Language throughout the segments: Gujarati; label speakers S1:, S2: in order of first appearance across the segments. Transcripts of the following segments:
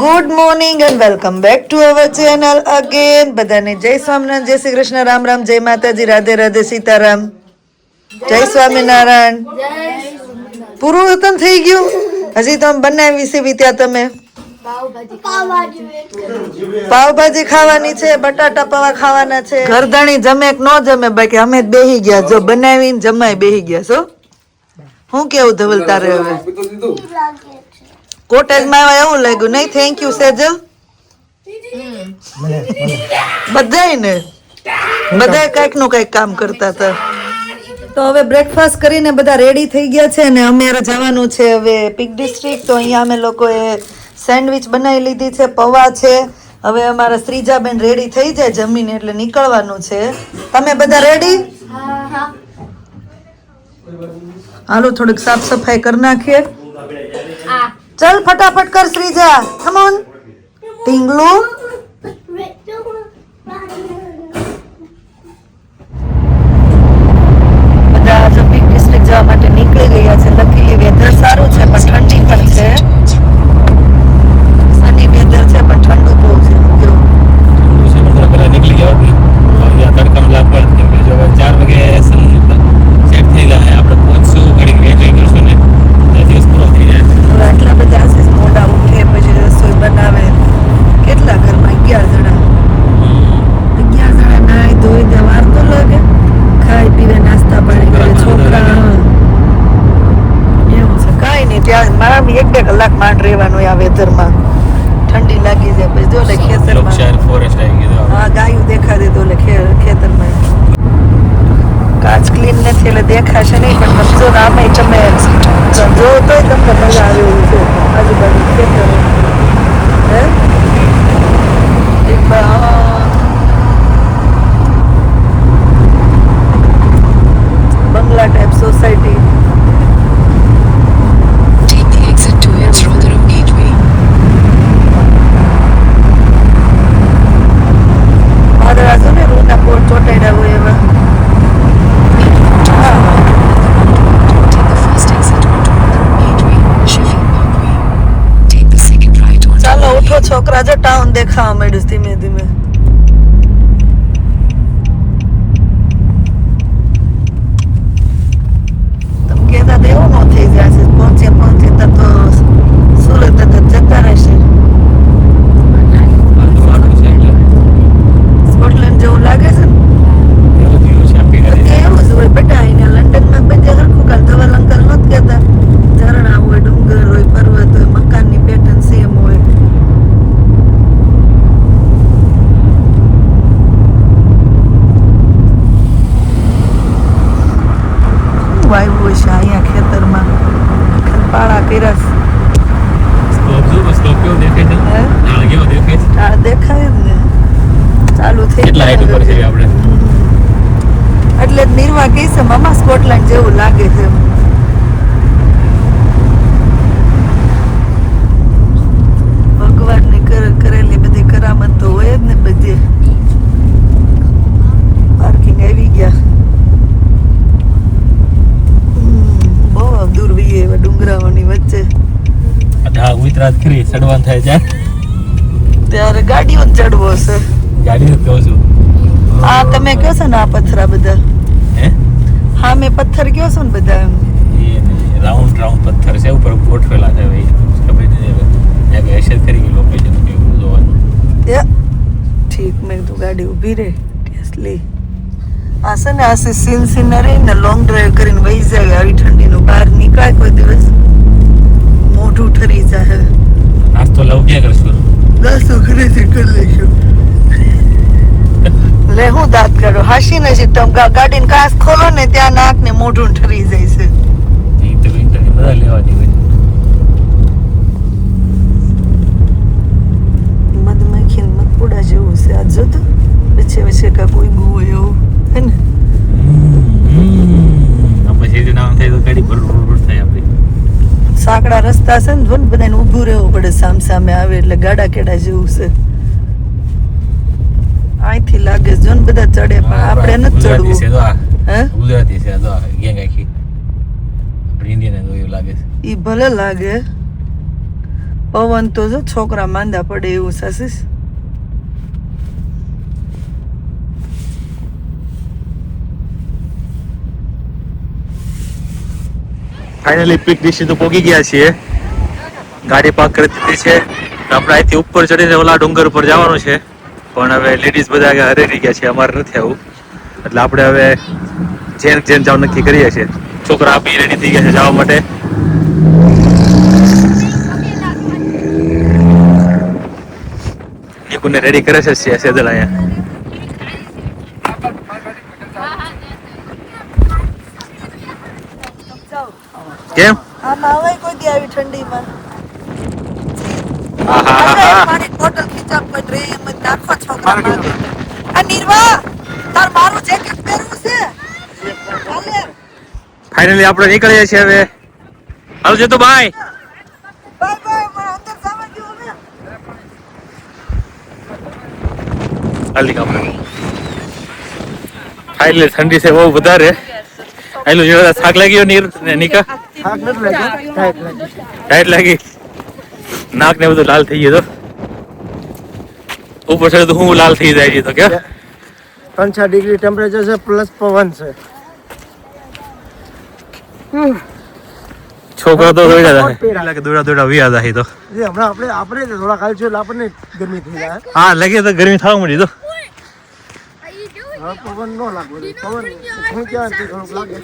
S1: Good morning and welcome back to our channel again બધાને જય સ્વામિનારાયણ, જય શ્રી કૃષ્ણ, રામ રામ, જય માતાજી, રાધે રાધે, સીતારામ. જય સ્વામિનારાયણ. પૂરું થઈ ગયું? હજી તો બનાવી છે ત્યાં તમે. પાવભાજી ખાવાની છે, બટાટા પવા ખાવાના છે. ઘરધાણી જમે કે ન જમે? બાકી અમે બેહી ગયા. જો બનાવીને જમાય બેહી ગયા છો. હું કેવું ધવલ તારે હવે? કોટેજમાં આવ્યા એવું લાગ્યું. નહીં થેન્ક યુ સેજલ. બધાય ને બધાય કંઈકનું કંઈક કામ કરતા હતા. તો હવે બ્રેકફાસ્ટ કરીને બધા રેડી થઈ ગયા છે ને અમારે જવાનું છે હવે પીક ડિસ્ટ્રિક્ટ તો અહીંયા અમે લોકોએ સેન્ડવિચ બનાવી લીધી છે, પૌવા છે. હવે અમારા શ્રીજાબેન રેડી થઈ જાય જમીને એટલે નીકળવાનું છે. તમે બધા રેડી હાલો, થોડીક સાફ સફાઈ કરી નાખીએ. ચલ ફટાફટ કર શ્રીજા કમોન ટીંગલુ બધા જમ્પિંગ ડિસ્ટ્રિક્ટ જવા માટે નીકળી ગયા છે. લકીલી વેધર સારું છે પણ ઠંડી પણ છે. સની વેધર છે પણ ઠંડુ બહુ છે.
S2: ઠંડુ છે નીકળી જવા ચાર વાગે
S1: બનાવે. કેટલા ઘરમાં અગિયાર જણા? અગિયાર જણા નાય ધોઈ દે વાર તો લાગે. ખાઈ પીવે નાસ્તા પાણી કરે છોકરા. એવું છે. કાંઈ નહીં ત્યાં મારા એક બે કલાક માંડ રહેવાનું આ વેધરમાં. ઠંડી લાગી જાય. પછી જો લે ખેતરમાં.
S2: ફોરેસ્ટ આવી ગયું
S1: હા ગાયું દેખાડે તો ખે- ખેતરમાં. કાચ ક્લીન નથી એટલે દેખાશે નહીં પણ તમે જો આમે તમે જો તોય તમને મજા આવે એવું છે. આજુબાજુ ખેતર બંગલા ટાઈપ સોસાયટી pero
S2: este ઉતરાત ચડવાનું થાય છે.
S1: ત્યારે ગાડીઓ ચડવો છે
S2: ગાડી જ કહું છું.
S1: આ તમે કહો છો ને આ પથરા બધા.
S2: હે?
S1: હા મેં પથ્થર કયો છો ને બધા એમ.
S2: એ રાઉન્ડ રાઉન્ડ પથ્થર છે ઉપર ગોઠવેલા છે ભાઈ ખબર નહીં હવે. એસેસ કરી ગઈ લોકેશન કેવું જોવાનું.
S1: ઠીક મેં તું ગાડી ઊભી રહે. ટેસ્ટલી આ છે ને આ સીન સિનરી ને લોંગ ડ્રાઈવ કરીને વહી જાય આવી ઠંડીનું બહાર નીકળાય કોઈ દિવસ. મોઢું ઠરી જાય
S2: નાસ્તો લવ ક્યાં કરશું?
S1: દસ ઘરેથી કરી લઈશું. લે હું દાંત કરો હાસી નજીક તમે ગાડી ગાડીને કાચ ખોલો ને ત્યાં નાક ને મોઢું ઠરી જાય છે.
S2: એ તો ઇન્ટરનેટ બધા લેવાની હોય.
S1: મધમાખી મકુડા મધપુડા જેવું છે. આ જો તો વચ્ચે વચ્ચે કોઈ ગુ એવું હે ને
S2: હમ. પછી એનું નામ થાય તો ગાડી ભર ભર ભર થાય આપણી
S1: સાંકડા રસ્તા છે ને જો ને બધાને ઊભું રહેવું પડે સામ સામે આવે એટલે ગાડા કેડા જેવું છે. અહીંથી લાગે જો ને બધા ચડે પણ આપણે નથી ચડવું. હે?
S2: ગુજરાતી છે તો ગેંગ આખી આપણે ઇન્ડિયન એવું લાગે છે.
S1: ઈ ભલે લાગે. પવન તો જો છોકરા માંદા પડે એવું સાસીસ
S2: ફાઇનલી પિક ડિશ તો પહોંચી ગયા છીએ. ગાડી પાર્ક કરી દીધી છે. આપણે અહીંથી ઉપર ચડીને ઓલા ડુંગર ઉપર જવાનું છે. પણ હવે લેડીઝ બધા હરેરી ગયા છે અમારે નથી આવું. એટલે આપણે હવે જેન જેન જવાનું નક્કી કરીએ છીએ. છોકરા બી રેડી થઈ ગયા છે જવા માટે. નીકુને રેડી કરે છે સેદલ અહીંયા કેમ
S1: આમાં આવે કોઈ દી આવી ઠંડીમાં. મારી બોટલ ખીચા પર રે નાખો છોકરા માંગે આ નિર્વા તાર મારું જેકેટ પહેરવું છે? હાલે.
S2: ફાઇનલી આપણે નીકળીએ છીએ હવે. હાલો જતો બાય
S1: બાય બાય મારા અંદર જવા દો હવે.
S2: હાલી આપણે. ફાઇનલી ઠંડી છે બહુ વધારે. આટલું જેવો થાક લાગ્યો નીર ને નિકા. ટાઈટ લાગી નાક ને બધું લાલ થઈ ગયું તો ઉપર ચડે તો હું લાલ થઈ જાય છે તો કે
S3: ત્રણ ચાર ડિગ્રી ટેમ્પરેચર છે પ્લસ પવન છે
S2: છોકરા તો દોડ્યા હતા લાગે દોડા દોડા વિયા હતા એ તો
S3: જે હમણાં આપણે આપણે જ થોડા કાલ છે એટલે આપણને ગરમી થઈ જાય
S2: હા લાગે તો ગરમી થવા મળી તો
S3: હવે પવન ન લાગવો જોઈએ. પવન હું ક્યાં તે થોડુંક લાગે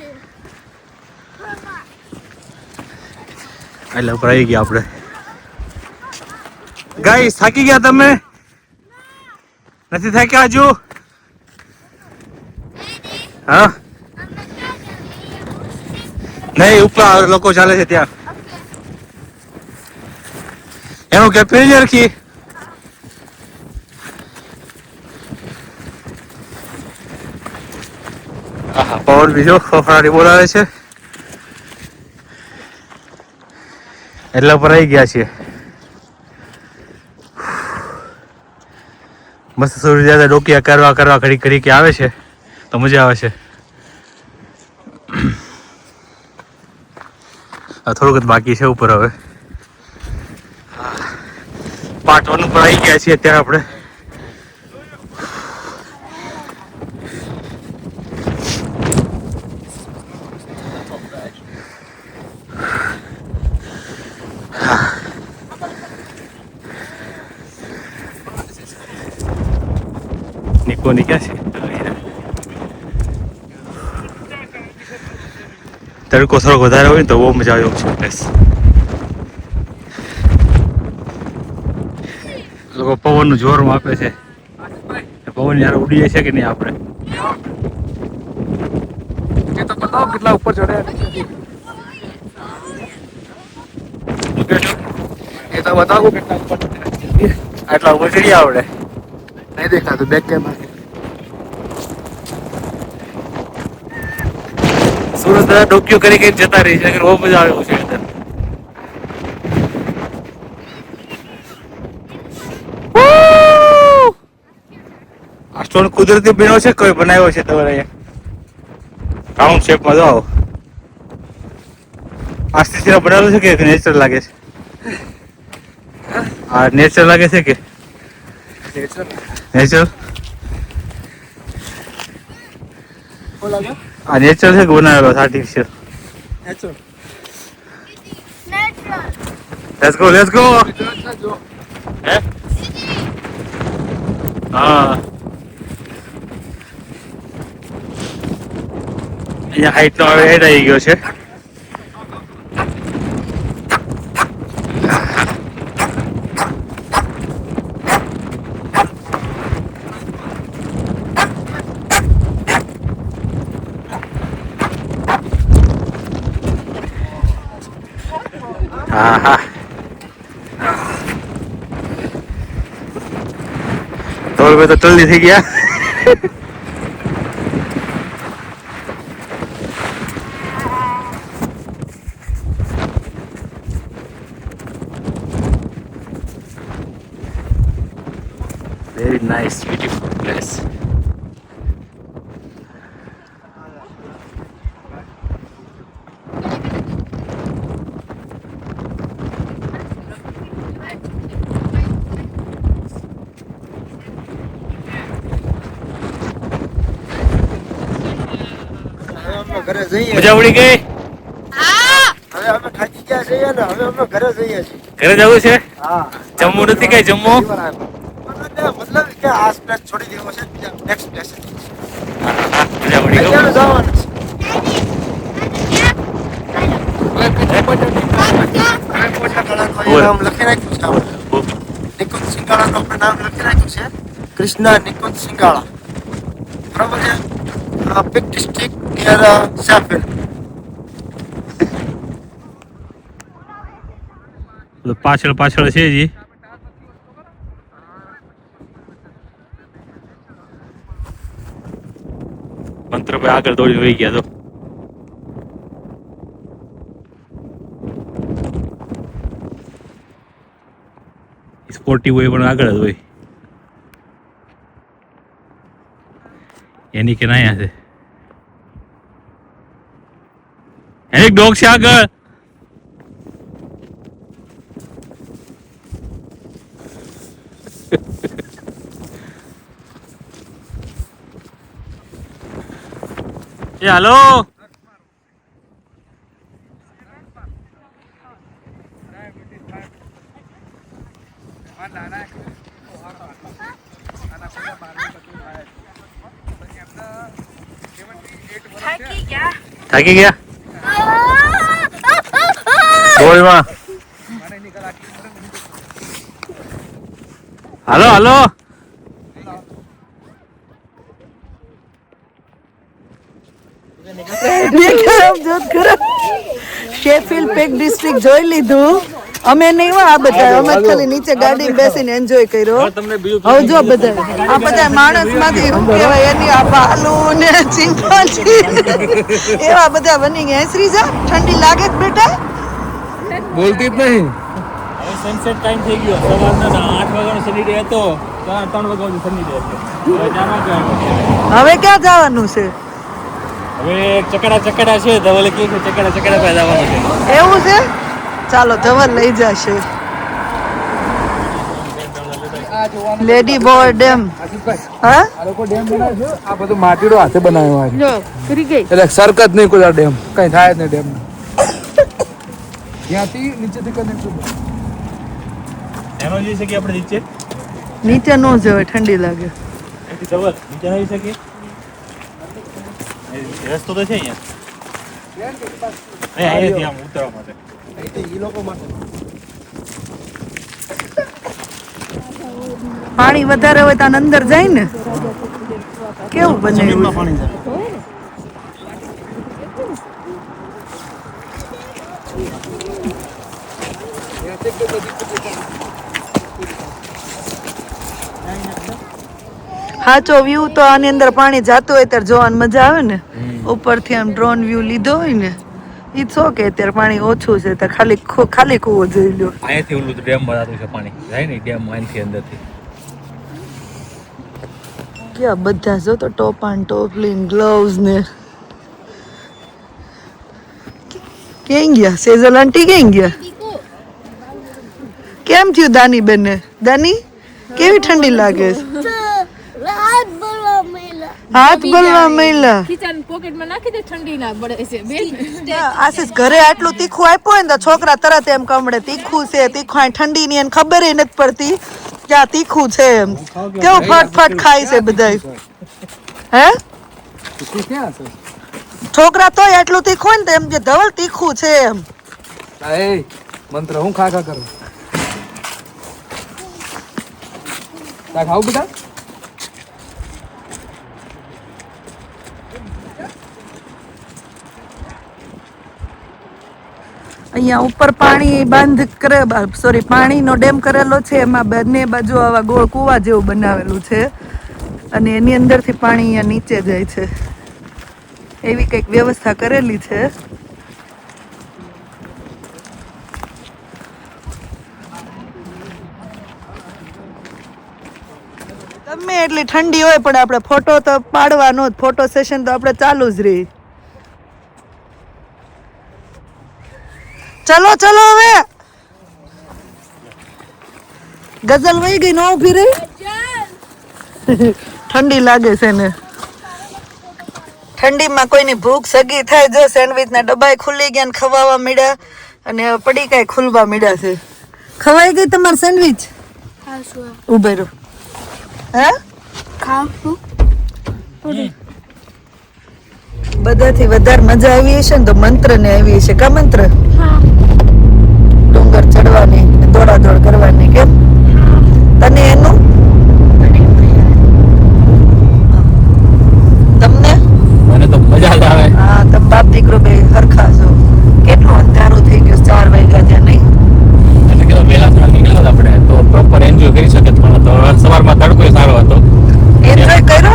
S2: એટલે આવી ગયા આપણે. ગાઈસ થાકી ગયા તમે? નથી થાક્યા હજુ? હા? નહીં ઉપર લોકો ચાલે છે ત્યાં. એનું કે પેલી રાખી પવન બીજો ફફડાટી બોલાવે છે. એટલે ઉપર આવી ગયા છીએ. મસ્ત સૂર્યદાદા ડોકિયા કરવા કરવા ઘડી ઘડી કે આવે છે. તો મજા આવે છે. થોડુંક જ બાકી છે ઉપર હવે. પાર્ટ ઉપર આવી ગયા છીએ અત્યારે આપણે. નિકો ની ક્યાં છે તડકો થોડોક વધારે હોય ને તો બહુ મજા આવે એવું છે પ્લેસ લોકો પવનનું જોર આપે છે પવન યાર ઉડીએ છે કે નહીં આપણે
S3: કેટલા ઉપર ચડ્યા એ તો બતાવું કેટલા ઉપર
S2: આટલા ઉપર ચડી આવડે
S3: નહીં દેખાતું બેક કેમેરા
S2: સુરત બધા ડોક્યુ કરી કરીને જતા રહી છે બહુ મજા આવે છે અંદર. આ સ્ટોન કુદરતી બન્યો છે કોઈ બનાવ્યો છે તમારે અહીંયા? રાઉન્ડ શેપમાં જો આવો. આસ્તીથી બનાવેલો છે કે નેચરલ લાગે છે? આ નેચરલ લાગે છે કે? નેચરલ
S3: લાગે
S2: આ નેચરલ છે કે બનાવેલો artificial
S3: natural
S2: let's go let's go હે? હા. અહીંયા હાઈટ નો હવે હેડ આવી ગયો છે. હા હા તો હવે તો જલ્દી થઈ ગયા. મજા પડી ગઈ?
S3: હવે અમે થાકી ગયા છીએ ને હવે અમે ઘરે જઈએ છીએ.
S2: ઘરે જવું છે?
S3: હા.
S2: જમવું નથી કઈ? જમવું?
S3: મતલબ કે આ સ્પેસ છોડી દેવો છે બીજા નેક્સ્ટ પ્લેસ
S2: મજા પડી ગઈ.
S3: જવાનું છે. કૃષ્ણા નિકુંજ સિંગાળા. બરાબર છે? પિક ડિસ્ટ્રિક્ટ નિયર સેફિલ
S2: પાછળ પાછળ છે જી મંત્રભાઈ આગળ દોડી વહી ગયા તો. સ્પોર્ટિવ હોય પણ આગળ જ હોય. એની કે ના છે. એક ડોગ છે આગળ એ હાલો થાકી ગયા ગોળમાં. હાલો હાલો.
S1: ખરાબ જોત ખરાબ શેફિલ્ડ પેક ડિસ્ટ્રિક્ટ જોઈ લીધું. અમે નહીં આ બધા. અમે ખાલી નીચે ગાડી બેસીને એન્જોય કર્યો. હવે જો બધા આ બધા માણસમાંથી શું કહેવાય? એની આ ભાલુ ને ચિંપાંજી. એવા બધા બની ગયા. શ્રીજા ઠંડી લાગે છે બેટા?
S4: બોલતી જ નહીં.
S2: હવે સનસેટ ટાઈમ થઈ ગયો. સવારના આઠ વાગ્યાનો સની ડે હતો. ત્રણ ત્રણ વાગ્યાનો સની ડે હતો. હવે જવાનું
S1: હવે ક્યાં જવાનું છે?
S2: હવે ચકડા ચકડા છે. ધવલ કે છે ચકડા ચકડા પાસે જવાનું છે.
S1: એવું છે? ચાલો ધવલ લઈ જશે. લેડી બોર ડેમ હા?
S4: આ લોકો ડેમ બનાવ્યો આ બધું માટીડો હાથે બનાવ્યો છે.
S1: જો કરી ગઈ.
S4: એટલે સરકત નહીં કોઈ ડેમ. કઈ થાય જ નહીં ડેમ ત્યાંથી નીચેથી કનેક્ટ
S2: એનો જઈ શકીએ આપણે નીચે?
S1: નીચે નો જવાય ઠંડી લાગે.
S2: ધવલ નીચે આવી શકીએ રસ્તો તો છે અહીંયા. અહીં અહીંયાથી આમ ઉતરવા માટે.
S1: પાણી વધારે હોય તો અંદર જાય ને. કેવું બને
S2: પાણી
S1: સાચો વ્યૂ તો આની અંદર પાણી જાતું હોય ત્યારે જોવાની મજા આવે ને. ઉપરથી આમ ડ્રોન વ્યૂ લીધો હોય ને ઈ છો કે અત્યારે પાણી ઓછું છે તો ખાલી ખાલી કૂવો જોઈ લો
S2: અહીંયાથી ઓલું ડેમ ભરાતું છે પાણી. જાય ને ડેમ અહીંથી અંદરથી.
S1: ક્યાં બધા જો તો ટોપાન ટોપલીન ગ્લોવ્સ ને. ક્યાં ગયા? સેઝલ આંટી ક્યાં ગયા? કેમ થયું દાની બેને દાની કેવી ઠંડી લાગે? છે હાથ બળવા મહિલા
S5: ખીચાની પોકેટમાં નાખી દે ઠંડી ના પડે છે બેન.
S1: આશીષ ઘરે આટલું તીખું આપ્યું હોય ને તો છોકરા તરત એમ કમડે તીખું છે તીખું. આ ઠંડી ની એને ખબર નથી પડતી કે આ તીખું છે એમ. કેવું ફટફટ ખાય છે બધાય. હે? છોકરા તોય આટલું તીખું હોય ને તો એમ કે ધવલ તીખું છે એમ.
S4: મંત્ર હું ખા ખા કરું? તા ખાવ બેટા.
S1: અહીંયા ઉપર પાણી બંધ કરે સોરી પાણીનો ડેમ કરેલો છે, એમાં બંને બાજુ આવા ગોળ કુવા જેવું બનાવેલું છે. અને એની અંદરથી પાણી અહીંયા નીચે જાય છે. એવી કંઈક વ્યવસ્થા કરેલી છે. એટલી ઠંડી હોય પણ આપણે ફોટો તો પાડવાનો જ ફોટો સેશન તો આપણે ચાલુ જ રહી. ચલો ચલો હવે. ગઝલ વહી ગઈ નો ઊભી રહી? ઠંડી લાગે છે ને. ઠંડીમાં કોઈની ભૂખ સગી થાય જો સેન્ડવિચ ના ડબ્બા ખુલી ગયા ને ખવાવા મળ્યા અને પડી પડીકાય ખુલવા મળ્યા છે. ખવાઈ ગઈ તમારી સેન્ડવિચ? ઉભે હા હે? બધાથી વધારે મજા આવી હશે ને તો મંત્ર ને આવી હશે. કા મંત્ર? ડુંગર ચડવાની ને દોડાદોડ કરવાની કેમ? તને એનું? તમને?
S2: મને તો મજા જ આવે.
S1: હા તમે બાપ દીકરો બે હરખા છો. કેટલું અંધારું થઈ ગયું ચાર વાગ્યા ત્યાં નહીં.
S2: એટલે કે વહેલા થોડા નીકળ્યા આપણે. તો પ્રોપર એન્જોય કરી શકે પણ તો સવારમાં તડકો સારો હતો.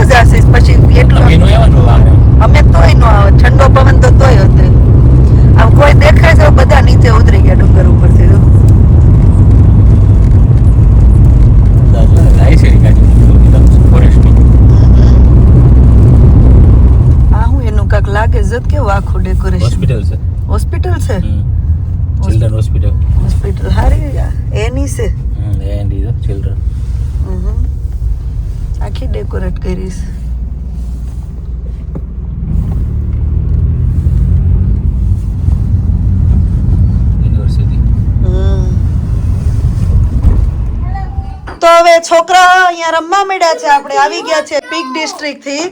S1: એન્જોય કર્યો પછી એટલું અમે તોય નો આવે. ઠંડો પવન તો તોય હતો આમ કોઈ દેખાય તો બધા નીચે ઉતરી ગયા ડુંગર ઉપરથી. તો. લાગે જત કેવું આખું ડેકોરેશન
S2: હોસ્પિટલ છે.
S1: હોસ્પિટલ છે?
S2: Children hospital.
S1: હોસ્પિટલ. હારી એની છે.
S2: એની ચિલ્ડ્રન
S1: ડેકોરેટ કરી છે
S2: યુનિવર્સિટી
S1: હમ. તો હવે છોકરા અહીંયા રમવા મળ્યા છે આપણે. આવી ગયા છે પીક ડિસ્ટ્રિક્ટથી.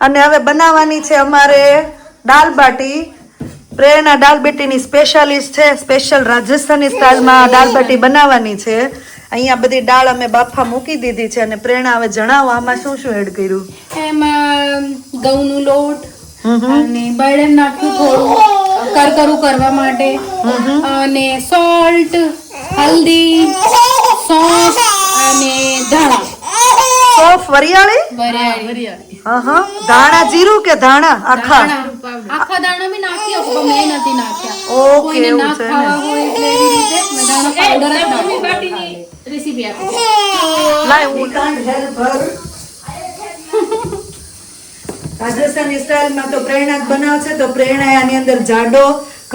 S1: અને હવે બનાવવાની છે અમારે દાલ બાટી. પ્રેરણા દાલ બાટીની સ્પેશિયાલિસ્ટ છે. સ્પેશિયલ રાજસ્થાની સ્ટાઇલમાં દાલ બાટી બનાવવાની છે. અહીંયા બધી દાળ અમે બાફા મૂકી દીધી છે અને પ્રેરણા હવે જણાવો આમાં શું શું એડ કર્યું?
S5: એમાં ઘઉંનું લોટ અને બળેમ નાખ્યું થોડું કરકરું કરવા માટે. અને સોલ્ટ હલ્દી સોસ અને ધાણા.
S1: સોફ વરિયાળી?
S5: વરિયાળી.
S1: હા હા. ધાણા જીરું કે ધાણા? આખા?
S5: આખા દાણા બી નાખી શકો પણ મેં નથી નાખ્યા.
S1: ઓકે એવું
S5: ના
S1: છે ને can't help રાજસ્થાની સ્ટાઇલમાં તો પ્રેરણા જ બનાવશે તો પ્રેરણાએ આની અંદર જાડો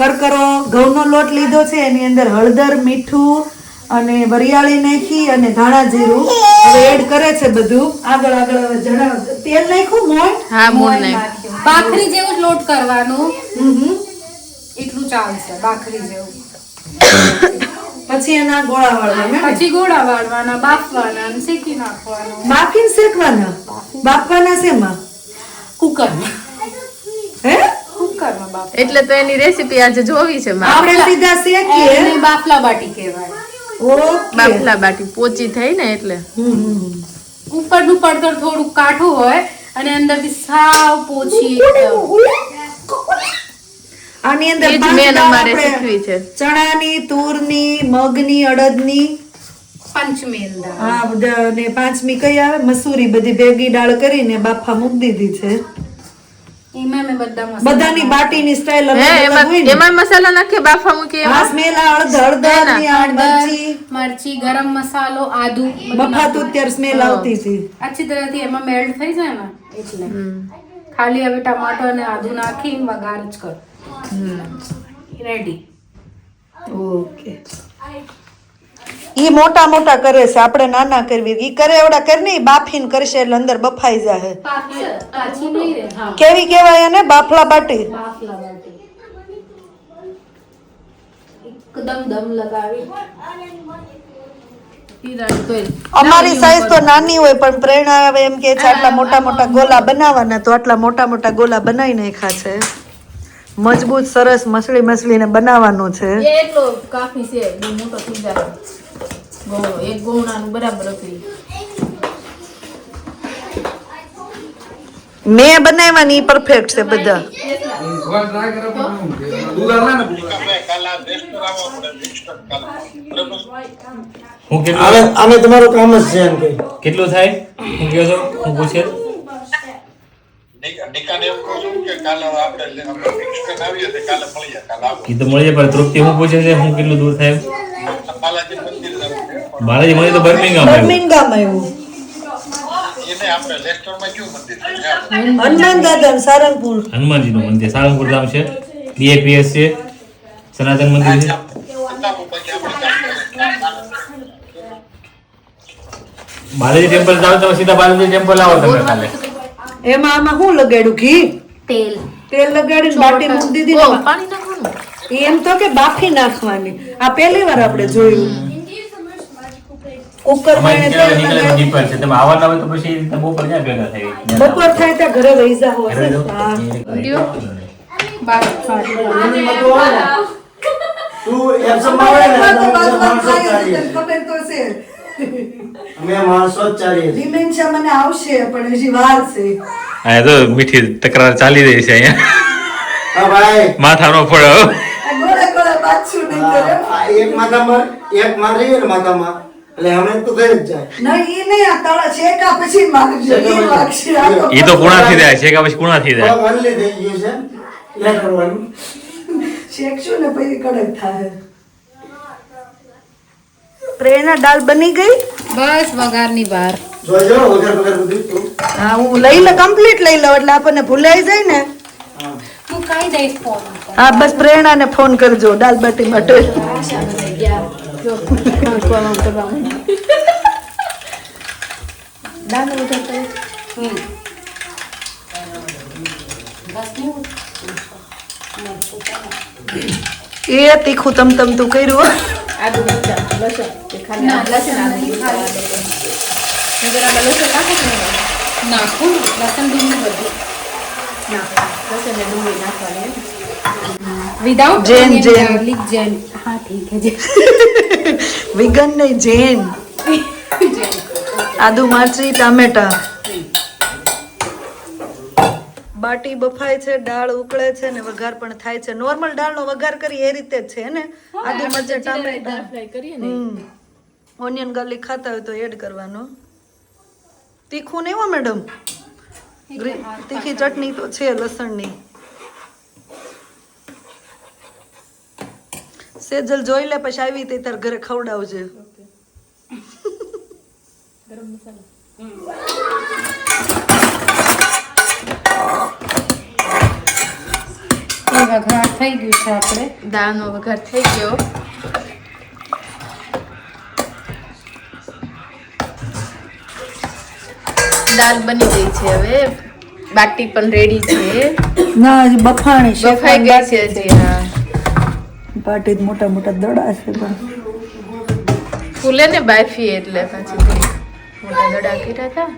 S1: કરકરો ઘઉંનો લોટ લીધો છે. એની અંદર હળદર મીઠું અને વરિયાળી નાખી અને ધાણા જીરું હવે એડ કરે છે બધું. આગળ આગળ હવે જણાવ. તેલ નાખ્યું મોણ?
S5: હા મોણ નાખ્યું. ભાખરી જેવું લોટ કરવાનો. હમ એટલું ચાલશે ભાખરી જેવું.
S1: પછી એના ગોળા વાળવાના
S5: પછી ગોળા વાળવાના બાફવાના અને શેકી નાખવાના.
S1: બાફીને શેકવાના? બાફવાના શેમાં?
S5: કુકરમાં.
S1: હે?
S5: કુકરમાં બાફ
S6: એટલે તો એની રેસીપી આજે જોવી છે
S1: આપણે સીધા શેકીએ?
S5: એને બાફલા બાટી કહેવાય.
S1: ઓકે.
S6: બાફલા બાટી પોચી થઈ ને એટલે.
S5: ઉપરનું પડતર થોડું કાઠું હોય અને અંદરથી સાવ પોચી એકદમ.
S1: આની અંદર પાંચ
S6: અમારે શીખવી છે.
S1: ચણાની તુરની મગની અડદની. પંચમી હા ને પાંચમી કઈ આવે? મસૂરી. બધી ભેગી દાળ કરીને બાફા મૂકી દીધી છે.
S5: એમાં મેં બધા મસાલા
S1: બધાની બાટીની સ્ટાઇલ
S6: હે
S1: અલગ અલગ
S6: એમાં
S1: હોય ને.
S6: એમાં મસાલા નાખીએ બાફા
S1: સ્મેલ આ હળદર મરચી.
S5: ગરમ મસાલો આદુ
S1: બફાતું અત્યારે સ્મેલ આવતી હતી.
S5: આછી તરહથી એમાં મેલ્ટ થઈ જાય ને એટલે. ખાલી હવે ટમાટો અને આદુ નાખી વઘાર જ કરો. રેડી
S1: ઓકે ઈ મોટા મોટા કરે છે આપણે નાના કરવી. ઈ કરે એવડા કરી નહીં બાફીન કરશે એટલે અંદર બફાઈ જાય
S5: પાછી નહીં રે હા.
S1: કેવી કહેવાય એને? બાફલા બાટી.
S5: બાફલા બાટી. એકદમ દમ લગાવી.
S6: ઈરાન તોય.
S1: અમારી સાઈઝ તો નાની હોય પણ પ્રેરણા આવે એમ કે છે આટલા મોટા મોટા ગોલા બનાવવાના તો આટલા મોટા મોટા ગોલા બનાવી નાખ્યા છે. મજબૂત સરસ મસળી મસળીને બનાવવાનું છે.
S6: એટલો કાફી છે બહુ મોટો થઈ જાય ગૌણો એક બરાબર હતી.
S1: મેં બનાવવાની પરફેક્ટ છે બધા.
S3: આમે તમારું કામ જ છે એમ કે.
S2: કેટલું થાય? હું કહો છો હું પૂછે
S7: નિકાને એમ કહું છું કે કાલે આપણે આપણે ફિક્સ કરીને આવીએ તો મળીએ
S2: પણ તૃપ્તિ હું પૂછે છે હું કેટલું દૂર થાય
S7: બાલાજી મંદિર
S2: તો આવ્યું.
S7: આપણે લેસ્ટરમાં કયું મંદિર
S1: હનુમાન દાદા સારંગપુર.
S2: હનુમાનજીનું મંદિર સાળંગપુર ધામ છે. બીએપીએસ છે. સનાતન મંદિર છે. બાલાજી ટેમ્પલ જાઓ તમે સીધા બાલાજી ટેમ્પલ આવો તમે કાલે.
S1: એમાં આમાં શું લગાડ્યું? ઘી?
S5: તેલ.
S1: તેલ લગાડીને બાટી મૂકી દીધી ને
S6: પાણી નાખવાનું.
S1: એમ તો કે બાફી નાખવાની. આ પહેલી વાર આપણે જોયું.
S2: હોય તો પછી બપોર ક્યાં ભેગા થઈ
S1: બપોર થાય ત્યાં ઘરે વહી જાવ હા.
S3: તું ને
S1: તો ખબર તો છે.
S3: અમે માણસો જ ચાલીએ
S1: ડિમેન્શિયા મને આવશે પણ હજી વાર છે.
S2: આ તો મીઠી તકરાર ચાલી રહી છે અહીંયા.
S3: હા ભાઈ.
S2: માથાનો ફળો.
S1: ગોળે ગોળે પાછું નહીં કરે.
S3: એક માથામાં એક મારી ને માથામાં. એટલે હમણાં તો ગઈ જ જાય.
S1: નહીં ઈ નહીં આ તાળા શેકા પછી
S2: એ તો કુણા થઈ જાય પછી કુણા
S1: પ્રેરણા દાળ બની ગઈ?
S5: બસ વઘારની બહાર.
S3: જોજો વગર વગર બધું
S1: હા હું લઈ લે કમ્પ્લીટ લઈ લઉં એટલે આપણને ભૂલાઈ જાય ને.
S5: હું. કાઈ દઈશ ફોન
S1: હા બસ પ્રેરણાને ફોન કરજો દાલ બાટી માટે એ તીખું તમ તમ તું કર્યું હો.
S6: આદુ મરચાં લસણ એ ખાલી
S5: બધું
S6: નાખો લસણ ને
S5: હા
S1: વિગન નહીં જૈન આદુ મરચી ટામેટા. બાટી બફાય છે દાળ ઉકળે છે ને વઘાર પણ થાય છે. નોર્મલ દાળનો વઘાર કરી એ રીતે જ છે ને? આદુ મરચા ટામેટા.
S6: ફ્રાય કરીએ ને
S1: ઓનિયન ગાર્લિક ખાતા હોય તો એડ કરવાનો. તીખું નહીં હો મેડમ તીખી ચટણી તો છે લસણની. સેજલ જોઈ લે પછી આવી તે તાર ઘરે ખવડાવજે.
S5: એ વઘાર થઈ ગયું છે આપણે.
S6: દાળનો વઘાર થઈ ગયો. દાળ બની ગઈ છે હવે. બાટી પણ રેડી છે.
S1: ના હજી બફાણી
S6: બફાઈ ગઈ છે હજી હા.
S1: જ મોટા મોટા દડા છે પણ.
S6: ફૂલે ને બાફી એટલે પછી મોટા દડા કર્યા હતા.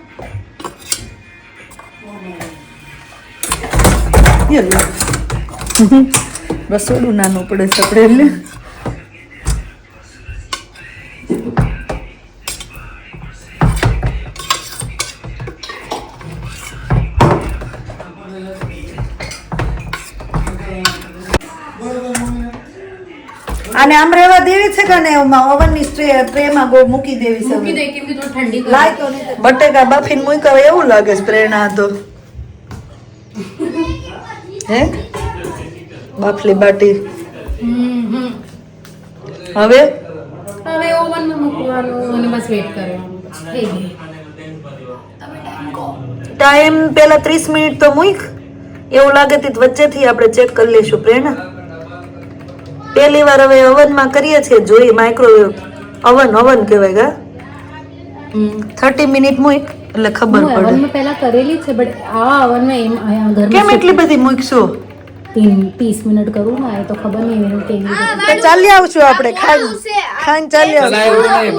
S1: લે. રસોડું નાનું પડે છે આપણે એટલે. અને આમ રહેવા દેવી છે કે ને ઓવનની સ્ટ્રે ટ્રેમાં બહુ મૂકી દેવી છે
S5: મૂકી દે કેમ કે થોડી ઠંડી
S1: લાય તો બટેકા બફીન મૂક્યા એવું લાગે છે પ્રેરણા તો. હે? બાફલી બાટી હવે?
S5: હવે ઓવનમાં મૂકવાનું અને બસ વેટ કરવાનું. થઈ
S1: ટાઈમ પેલા ત્રીસ મિનિટ તો મૂક. એવું લાગે તે વચ્ચેથી આપણે ચેક કરી લઈશું પ્રેરણા. પહેલી વાર હવે અવનમાં કરીએ છીએ જોઈએ માઇક્રોવેવ ઓવન ઓવન કહેવાય ગા. થર્ટી મિનિટ મૂક એટલે ખબર પડે.
S5: ઓવનમાં પહેલા કરેલી છે બટ આ ઓવનમાં એમ અહીંયા
S1: કેમ એટલી બધી મૂકશું?
S5: ત્રીસ મિનિટ કરું ને એ તો ખબર નહીં એવી રીતે એવી રીતે.
S1: ચાલી આવશું આપણે ખાઈ ખાઈને ચાલી આવશું.
S4: ખાઈ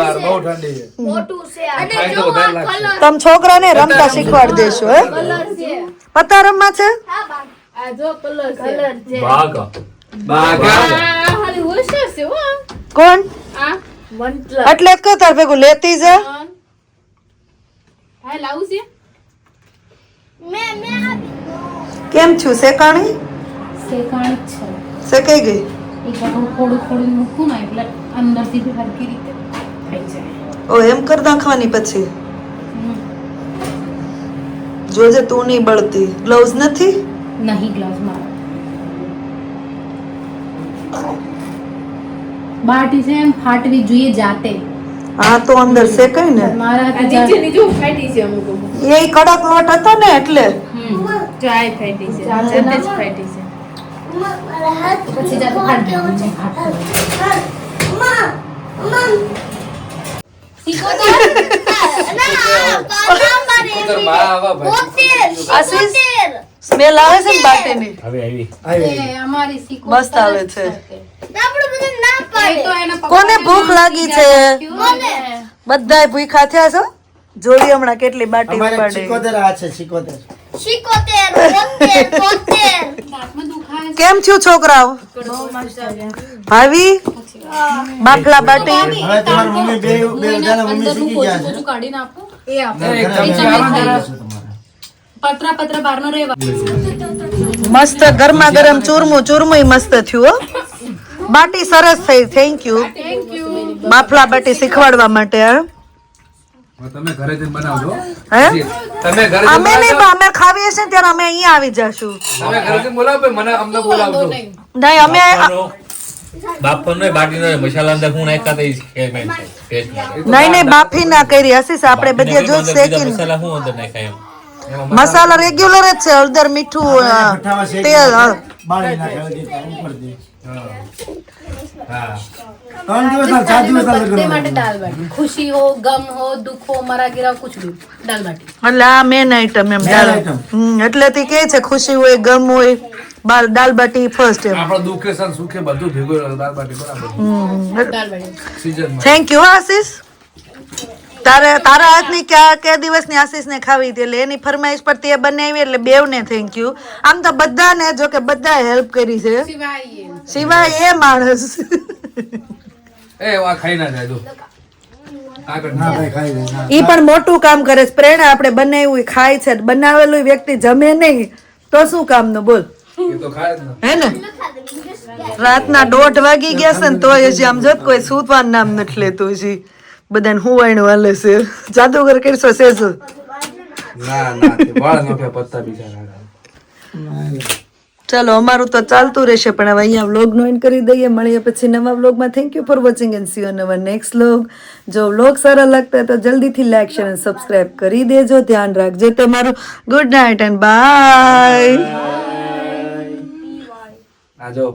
S1: તમે છોકરાને રમતા શીખવાડી દેશો હે? પત્તા રમવા છે? કોણ? એટલે જ તાર ભેગું લેતી છે. કેમ છું શેકાણી?
S5: શેકાણ જ છે.
S1: શેકાઈ ગઈ?
S5: એક વાર થોડું થોડું મૂકું ને એટલે અંદરથી બી હરકી રીતે થઈ જાય.
S1: ઓ એમ કર નાખવાની પછી? જોજે તું નહીં બળતી. ગ્લોવ્સ નથી?
S5: નહીં ગ્લોવ્સ મારો. બાટી છે એમ ફાટવી જોઈએ જાતે.
S1: હા તો અંદર શેકાય ને?
S5: મારા
S6: નીચે
S5: નીચે જા-
S6: ફાટી છે અમુક અમુક.
S1: એ કડક લોટ હતો ને એટલે?
S5: હમ.
S6: ચાય ફાટી છે. જાતે જ ફાટી છે.
S5: પછી જાતે
S1: સ્મેલ આવે છે ને બાટીની?
S2: હવે આવી.
S3: આવી
S5: અમારી શીખો
S1: મસ્ત આવે છે. કોને ભૂખ લાગી છે? બધાય ભૂખ્યા થયા છો? જોડી હમણાં કેટલી બાટી
S3: અમારે
S1: ઉપાડે.
S3: સિકોતેર આ છે સિકોતેર
S5: દાંતમાં દુખાય
S1: કેમ થયું છોકરાઓ? ભાવી બાફલા બાટી?
S3: હવે તમારી મમ્મી બે બે બધાના મમ્મી શીખી ગયા છે.
S5: બધું કાઢીને આપો એ આપો
S3: ઘરે
S5: એ
S3: આવે
S5: ચમચ
S3: છે તમારે.
S5: પતરા પતરા બહારનો રહેવા.
S1: મસ્ત ગરમા ગરમ ચૂરમું ચૂરમું મસ્ત થયું હો. બાટી સરસ થઈ. થેન્ક યુ બાફલા બાટી શીખવાડવા માટે હા?
S4: તમે ઘરે જઈને બનાવજો.
S1: હે?
S4: તમે ઘરે
S1: અમે નહીં પણ અમે ખાવીએ છીએ ત્યારે અમે અહીંયા આવી જશું.
S4: તમે ઘરે જઈને બોલાવો મને અમને બોલાવજો.
S1: નહીં. અમે
S2: મસાલા અંદર હું નાખતા
S1: નહીં નહીં બાફી ના કરી હસીશ આપણે બધી જો
S2: બીજા મસાલા હું અંદર નાખાય એમ?
S1: મસાલા રેગ્યુલર જ છે હળદર મીઠું
S3: શેકી
S1: તેલ
S3: બાળી નાખે.
S5: ખુશી હો ગમ હો દુઃખ હો મારા ગીરા કુછ ભી દાલ બાટી
S1: એટલે આ મેન આઈટમ એમ દાલ આઈટમ એટલે તે કે છે ખુશી હોય ગમ હોય બાર દાલ બાટી ફર્સ્ટ એમ
S4: આપણો દુઃખે સન સુખે બધું ભેગું દાલ બાટી બરાબર
S5: દાલ બાટી
S1: થેન્ક યુ આશીષ તારે તારા હાથની ક્યાં કયા દિવસની આશીષને ખાવી હતી એટલે એની ફરમાઈશ પર તે બનાવી એટલે બેવ ને થેન્ક યુ આમ તો બધાને જો કે બધા હેલ્પ કરી છે
S5: સિવાય એ
S1: માણસ.
S4: એ વા ખાઈ ના જાય.
S1: ઈ પણ મોટું કામ કરે છે. પ્રેરણા આપણે બનાવ્યું એવું ખાય છે. બનાવેલું વ્યક્તિ જમે નહીં તો શું કામનું? બોલ.
S4: એ તો ખાય જ ને.
S1: હે ને? રાતના દોઢ વાગી ગયા છે ને તોય હજી આમ જોત કોઈ સૂતવાનું નામ નથી લેતું હજી. બધાને હુવાયણું હાલે છે. જાદુગર કરશો સેજો.
S4: ના ના વાળ નોખે પત્તા બિચારા.
S1: ચાલો અમારું તો ચાલતું રહેશે પણ હવે અહીંયા વ્લોગ નો એન્ડ કરી દઈએ. મળીએ પછી નવા વ્લોગમાં thank you for watching and see you our next vlog જો વ્લોગ સારા લાગતા તો જલ્દીથી લાઈક શેર અને સબસ્ક્રાઈબ કરી દેજો. ધ્યાન રાખજો તમારું. ગુડ નાઇટ એન્ડ બાય
S4: આ જો.